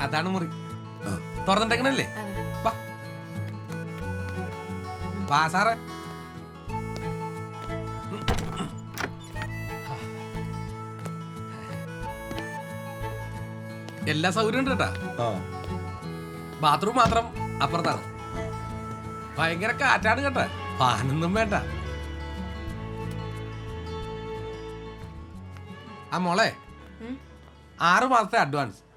അതാണ് മുറി. തുറന്നിട്ടേക്കണല്ലേ? വാ. സാറേ. എല്ലാ സൗകര്യം ഉണ്ട് കേട്ടാ. ബാത്റൂം മാത്രം അപ്പുറത്താണ്. ഭയങ്കര കാറ്റാണ് കേട്ടാ. ഫാനൊന്നും വേണ്ട. ആ മോളെ. ആറു ആറ് മാസത്തെ അഡ്വാൻസ്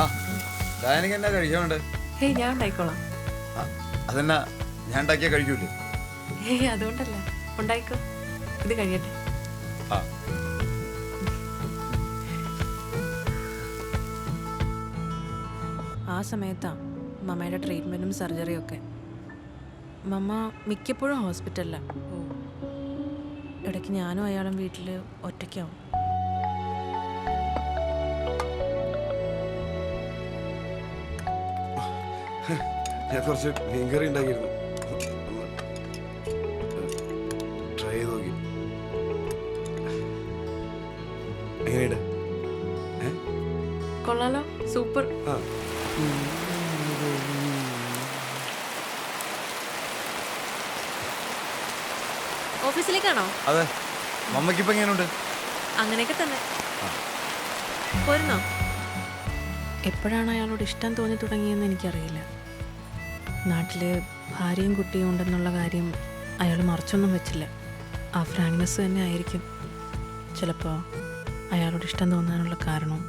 ആ ഡാനിക്ക് എന്നാ കഴിക്കാനുണ്ട്? ഹേയ് ഞാൻ ഉണ്ടായിക്കോളാം അതെന്നാ ഞാൻ ഉണ്ടാക്കിയാ കഴിക്കൂലേ? ഹേയ് അതുകൊണ്ടല്ല. ഉണ്ടായിക്കോ. ഇത് കഴിയട്ടെ. ആ. ആ സമയത്താ മമ്മയുടെ ട്രീറ്റ്മെന്റും സർജറിയും ഒക്കെ. മമ്മ മിക്കപ്പോഴും ഹോസ്പിറ്റലിലാണ് ഇടയ്ക്ക് ഞാനും അയാളും വീട്ടിൽ ഒറ്റയ്ക്കാവും. ഞാൻ കുറച്ച് മീൻകറി ഉണ്ടാക്കിയിരുന്നു. ട്രൈ ചെയ്ത് നോക്കി. എങ്ങനെയുണ്ട്? കൊള്ളാലോ. സൂപ്പർ. ആ. ഓഫീസിലേക്കാണോ? അതെ. മമ്മക്കിപ്പോ എങ്ങനെയുണ്ട്? അങ്ങനെയൊക്കെ തന്നെ. പോരുന്നോ? എപ്പോഴാണ് അയാളോട് ഇഷ്ടം തോന്നി തുടങ്ങിയെന്ന് എനിക്കറിയില്ല. നാട്ടിൽ ഭാര്യയും കുട്ടിയും ഉണ്ടെന്നുള്ള കാര്യം അയാൾ മറച്ചൊന്നും വെച്ചില്ല. ആ ഫ്രാങ്ക്നെസ് തന്നെ ആയിരിക്കും. ചിലപ്പോൾ അയാളോട് ഇഷ്ടം തോന്നാനുള്ള കാരണവും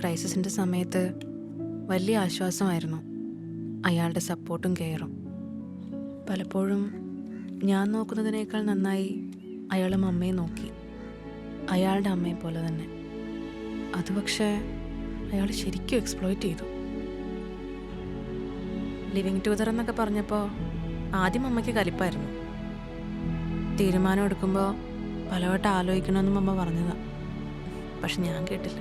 ക്രൈസിസിന്റെ സമയത്ത് വലിയ ആശ്വാസമായിരുന്നു. അയാളുടെ സപ്പോർട്ടും കെയറും. പലപ്പോഴും ഞാൻ നോക്കുന്നതിനേക്കാൾ നന്നായി അയാളും അമ്മയെ നോക്കി. അയാളുടെ അമ്മയെ പോലെ തന്നെ. അത് പക്ഷേ അയാൾ ശരിക്കും എക്സ്പ്ലോയിറ്റ് ചെയ്തു. ലിവിങ് ടുഗദർ എന്നൊക്കെ പറഞ്ഞപ്പോൾ ആദ്യം അമ്മയ്ക്ക് കലിപ്പായിരുന്നു. തീരുമാനം എടുക്കുമ്പോൾ പലവട്ടം ആലോചിക്കണമെന്നും അമ്മ പറഞ്ഞതാ. പക്ഷെ ഞാൻ കേട്ടില്ല.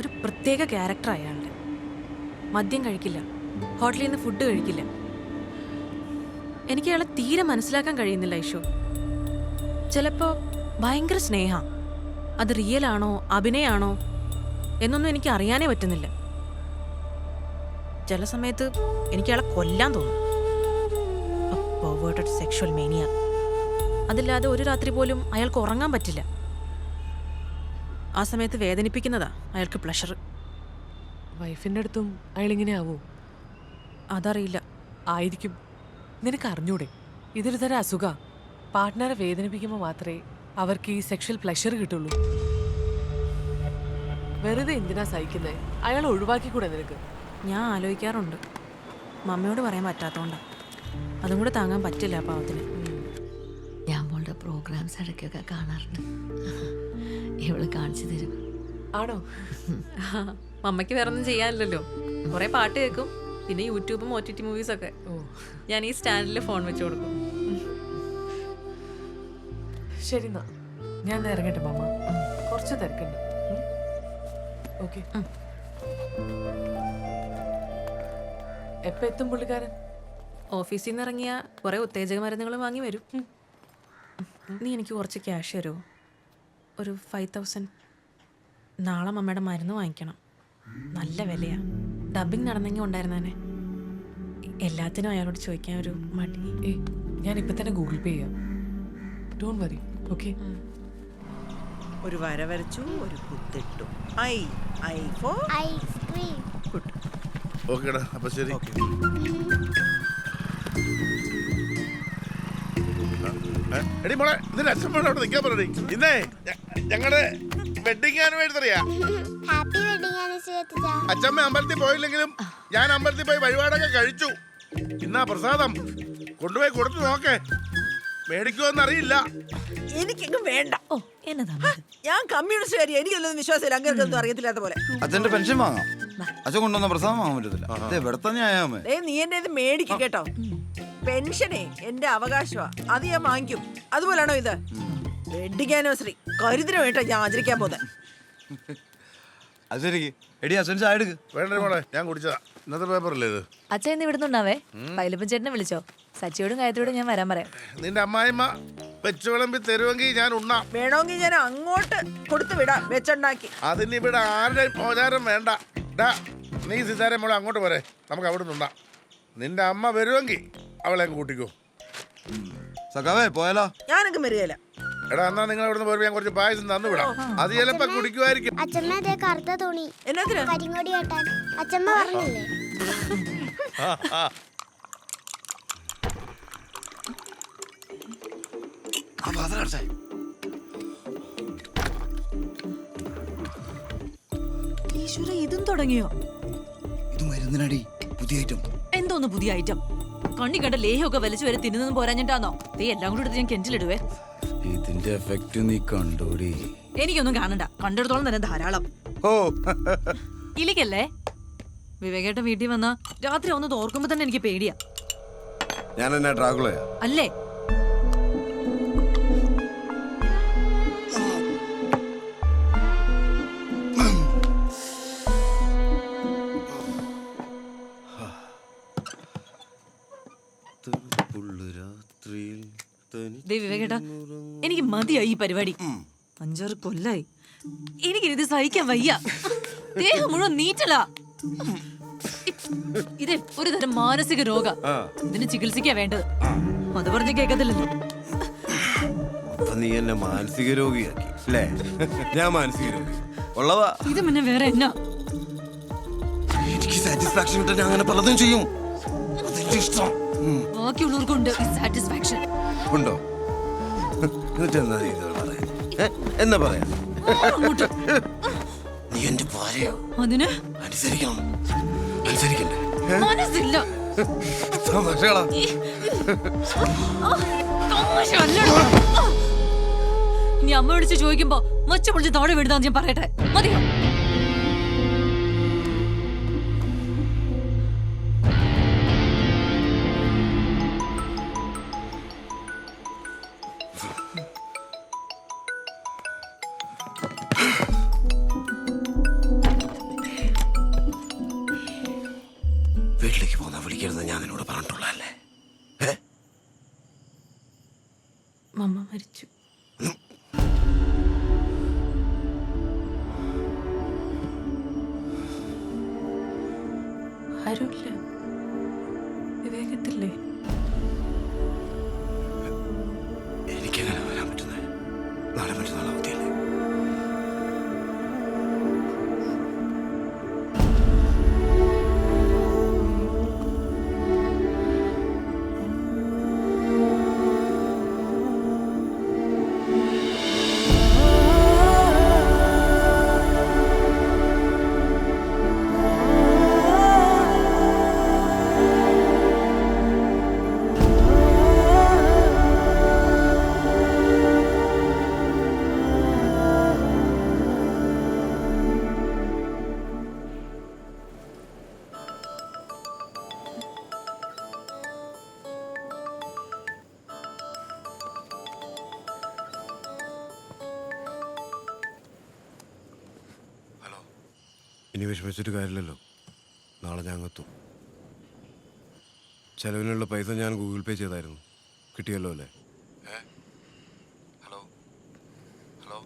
ഒരു പ്രത്യേക ക്യാരക്ടർ അയാളുടെ. മദ്യം കഴിക്കില്ല. ഹോട്ടലിൽ നിന്ന് ഫുഡ് കഴിക്കില്ല. എനിക്ക് അയാളെ തീരെ മനസ്സിലാക്കാൻ കഴിയുന്നില്ല ഐഷു ചിലപ്പോൾ ഭയങ്കര സ്നേഹ. അത് റിയൽ ആണോ അഭിനയാണോ എന്നൊന്നും എനിക്ക് അറിയാനേ പറ്റുന്നില്ല. ചില സമയത്ത് എനിക്ക് അയാളെ കൊല്ലാൻ തോന്നും. സെക്ഷൽ മേനിയ അതില്ലാതെ ഒരു രാത്രി പോലും അയാൾക്ക് ഉറങ്ങാൻ പറ്റില്ല. ആ സമയത്ത് വേദനിപ്പിക്കുന്നതാ അയാൾക്ക് പ്ലഷർ വൈഫിന്റെ അടുത്തും അയാൾ ഇങ്ങനെ ആവോ? അതറിയില്ല. ആയിരിക്കും. നിനക്ക് അറിഞ്ഞൂടെ? ഇതൊരു തരം അസുഖ. പാർട്ട്ണറെ വേദനിപ്പിക്കുമ്പോൾ മാത്രമേ അവർക്ക് ഈ സെക്ഷൽ പ്ലഷർ കിട്ടുള്ളൂ. വെറുതെ എന്തിനാ സഹിക്കുന്നേ? അയാൾ ഒഴിവാക്കി കൂടെ നിനക്ക്? ഞാൻ ആലോചിക്കാറുണ്ട്. മമ്മയോട് പറയാൻ പറ്റാത്തതുകൊണ്ടാ അതും കൂടെ താങ്ങാൻ പറ്റില്ല പാവത്തിന്. ഞാൻ മോളുടെ പ്രോഗ്രാംസ് ഇടയ്ക്കൊക്കെ കാണാറുണ്ട്. ഇവൾ കാണിച്ചു തരും. ആണോ? മമ്മയ്ക്ക് വേറൊന്നും ചെയ്യാനില്ലല്ലോ. കുറെ പാട്ട് കേൾക്കും. പിന്നെ യൂട്യൂബും ഒ ടി ടി മൂവീസൊക്കെ ഓ. ഞാൻ ഈ സ്റ്റാൻഡിൽ ഫോൺ വെച്ച് കൊടുക്കും. ശരി എന്നാ. ഞാൻ ഇറങ്ങട്ടെ മാമ. കുറച്ച് തിരക്കുണ്ട്. ഓക്കെ. എപ്പോ എത്തും പുള്ളിക്കാരൻ? ഓഫീസിൽ നിന്ന് ഇറങ്ങിയ കുറെ ഉത്തേജക മരുന്നുകൾ വാങ്ങി വരും. നീ എനിക്ക് കുറച്ച് ക്യാഷ് തരുമോ? ഒരു ഫൈവ് തൗസൻഡ് നാളെ മമ്മയുടെ മരുന്ന് വാങ്ങിക്കണം. നല്ല വിലയാ. ഡബിങ് നടന്നെങ്കിൽ ഉണ്ടായിരുന്നേനെ. എല്ലാത്തിനും അയാളോട് ചോദിക്കാൻ ഒരു മടി. ഏ ഞാൻ ഇപ്പൊ തന്നെ ഗൂഗിൾ പേ ചെയ്യാം. ഡോൺ വറി ഓക്കെ ഒരു വര വരച്ചു ഒരു കുത്തിട്ടു I I for ice cream good ഓക്കേടാ അപ്പൊ ശരി. എടി മോളെ ഇതിന്റെ അച്ഛൻ അവിടെ നിൽക്കാൻ പറഞ്ഞു ഇന്നേ ഞങ്ങളുടെ വെഡിങ് ആനിവേഴ്സറിയാ ഹാപ്പി വെഡിങ് ആനിവേഴ്സറി അച്ഛമ്മ അമ്പലത്തിൽ പോയില്ലെങ്കിലും ഞാൻ അമ്പലത്തിൽ പോയി വഴിപാടൊക്കെ കഴിച്ചു. ഇന്നാ പ്രസാദം. കൊണ്ടുപോയി കൊടുത്തു നോക്കേ. മേടിക്കുമെന്ന് അറിയില്ല എനിക്കെങ്ങും വേണ്ട. ഓ ഞാൻ കമ്മ്യൂണിസ്റ്റ് എനിക്കൊന്നും വിശ്വാസമില്ല. അങ്ങനെയൊന്നും അറിയത്തില്ലാത്ത പോലെ. അച്ഛന്റെ പെൻഷൻ വാങ്ങാം. അച്ഛൻ കൊണ്ടുവന്ന പ്രസാദം വാങ്ങാൻ പറ്റത്തില്ല. ഇവിടെ ആയാമേ ഏ നീ എന്റെ ഇത് മേടിക്കും കേട്ടോ. പെൻഷനേ എന്റെ അവകാശമാ അത് ഞാൻ വാങ്ങിക്കും. അതുപോലാണോ ഇത്? Wedding anniversary. കരുതിന് വേണ്ട ഞാൻ ആചരിക്കാൻ പോകുന്നത് അത് ശരി. എടി അച്ഛൻ ചായ എടുക്ക്. വേണ്ട മോളെ ഞാൻ കുടിച്ചതാ. ഇന്നത്തെ പേപ്പറല്ലേ ഇത്? അച്ഛൻ ഇന്ന് ഇവിടുന്നുണ്ടാവേ? പൈലപ്പൻ ചേട്ടനെ വിളിച്ചോ? സച്ചിയോടും ഗായത്രിയോടും ഞാൻ വരാൻ പറയാം. നിന്റെ അമ്മായിമ്മ വെച്ച് വിളമ്പി തരുമെങ്കിൽ ഞാൻ ഉണ്ണാം. വേണമെങ്കിൽ ഞാൻ അങ്ങോട്ട് കൊടുത്തു വിടാം വെച്ചുണ്ടാക്കി. അതിനിവിടെ ആരുടെ മോചാരം വേണ്ട. ഡാ നീ സീതാരം മോളെ അങ്ങോട്ട് പോരെ. നമുക്ക് അവിടെ നിന്നുണ്ടാ നിന്റെ അമ്മ വരുമെങ്കിൽ അവളെ കൂട്ടിക്കോ. സഖാവേ പോയാലോ? ഞാനൊക്കെ വരികയില്ല എടാ എന്നാ നിങ്ങൾ അവിടുന്ന് ഞാൻ കുറച്ച് പായസം തന്നു വിടാം. അത് ചിലപ്പോ കുടിക്കുമായിരിക്കും. അച്ഛമ്മ അതേ കറുത്ത തുണി. കരിങ്ങോടി കേട്ടാൻ. അച്ഛമ്മ പറഞ്ഞില്ലേ? പാത്രം ഈശ്വര ഇതും തുടങ്ങിയോ? ഇത് മരുന്നിനടി പുതിയ ഐറ്റം എന്തോന്ന് പുതിയ ഐറ്റം കണ്ണി കണ്ട ലേഹൊക്കെ വലിച്ചു വരെ തിന്നുന്നതും പോരാഞ്ഞിട്ടാന്നോ? നീ എല്ലാം കൂടി എടുത്ത് ഞാൻ കെഞ്ചിലിടുവേ. ഇതിന്റെ എഫക്റ്റ് നീ കണ്ടോടി. എനിക്കൊന്നും കാണണ്ട. കണ്ടെടുത്തോളം തന്നെ ധാരാളം. ഓ. ഇലിക്കല്ലേ? വിവേകേട്ടൻ വീട്ടിൽ വന്ന രാത്രി ഒന്ന് തോർക്കുമ്പോ തന്നെ എനിക്ക് പേടിയാ. ഞാൻ എന്നാ ഡ്രാഗുളയാ അല്ലേ? മതിയായി ഈ പരിപാടി? അഞ്ചാറ് കൊല്ലായി. എനിക്ക് ഇത് സഹിക്കാൻ വയ്യ. ദേഹം മുഴുവൻ നീറ്റലാ. ഇത് ഒരു തരം മാനസിക രോഗ. ഇതിന് ചികിത്സിക്കാ വേണ്ടത്? അത് പറഞ്ഞ കേക്കത്തില്ലല്ലോ. നീ എന്നെ മാനസിക രോഗിയാക്കി അല്ലേ? ഞാൻ മാനസിക രോഗി. ഉള്ളവാ ഇത് പിന്നെ വേറെ എന്നാ? എനിക്ക് സാറ്റിസ്ഫാക്ഷൻ കിട്ടാൻ അങ്ങനെ പലതും ചെയ്യും. ബാക്കിയുള്ളവർക്കുണ്ട് സാറ്റിസ്ഫാക്ഷൻ ഉണ്ടോ? എന്നിട്ട് എന്താ നീ ഇത് പറയാൻ ഏ? എന്നാ പറയാ? നീ എന്റെ ഭാര്യയോ? അതിന്? അനുസരിക്കണം. അനുസരിക്കണ്ടേ? മനസ്സില്ല. തമാശകളാ. ഇനി അമ്മ വിളിച്ച് ചോദിക്കുമ്പോ മച്ച പൊളിച്ച് താഴെ വിടുന്ന ഞാൻ പറയട്ടെ. മതിയോ? ഇനി വിഷമിച്ചിട്ട് കാര്യമില്ലല്ലോ. നാളെ ഞാൻ എത്തും. ചെലവിനുള്ള പൈസ ഞാൻ ഗൂഗിൾ പേ ചെയ്തായിരുന്നു. കിട്ടിയല്ലോ അല്ലേ? ഹലോ? ഹലോ?